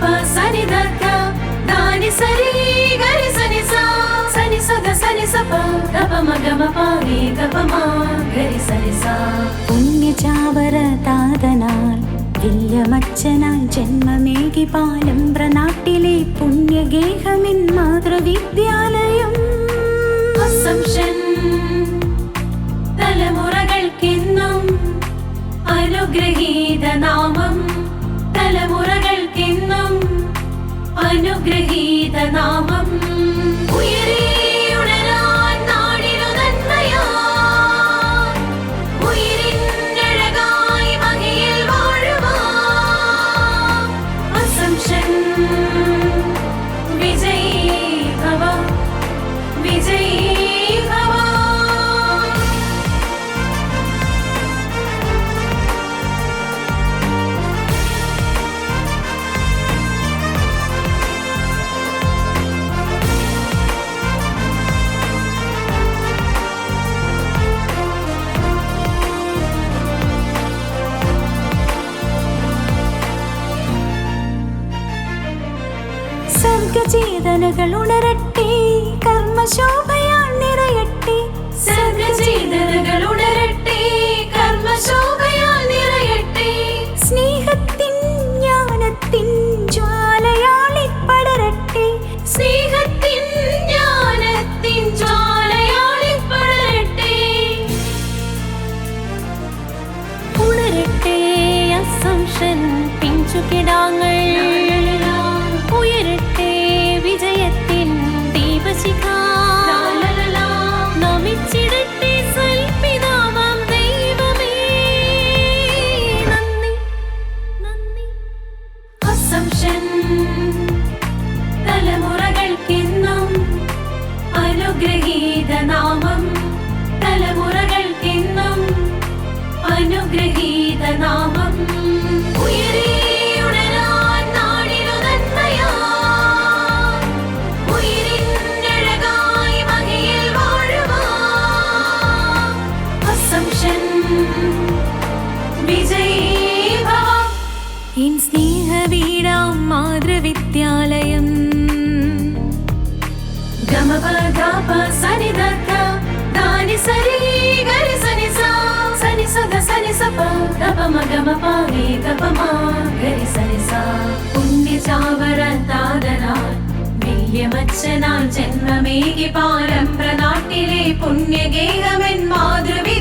ಪ ಸನಿ ದ ಕ ದಾನಿ ಸರಿ ಗರಿ ಸನಿ ಸ. ಸನಿ ಸ ജന്മമേകി പാലംബ്ര നാട്ടിലെ പുണ്യഗേഹമിൻ മാതൃവിദ്യാലയം അസംഷൻ തലമുറകൾക്കെന്നും അനുഗ്രഹീത നാമം തലമുറ അനുഗ്രഹീത നാമം സർഗചേതനകൾ ഉണരട്ടെ കർമ്മശോഭയാൽ നിറയട്ടെ. സർഗചേതനകൾ ഉണരട്ടെ കർമ്മശോഭയാൽ നിറയട്ടെ. സ്നേഹത്തിൻ ജ്ഞാനത്തിൻ ജ്വാലയാളി പടരട്ടെ. സ്നേഹത്തിൻ ജ്ഞാനത്തിൻ ജ്വാലയാളി പടരട്ടെ. ഉണരട്ടെ അസംഷൻ പിഞ്ചുകിടാങ്ങൾ അസംഷൻ തലമുറകൾക്കെന്നും അനുഗ്രഹീത നാമം തലമുറകൾക്കെന്നും അനുഗ്രഹീത स्नेहवीणां मातृविद्यालयम् गमप गाप सनि दत्त दानि सरि गरि सनि सा सनि सद सनि सप गपम गमप वे गपमा गरि सनि सा पुण्य चावर तादना மெய்யமச்சனால் ஜென்மமேகி பாரம்பிர நாட்டிலே புண்ணிய கேகமென் மாதிரி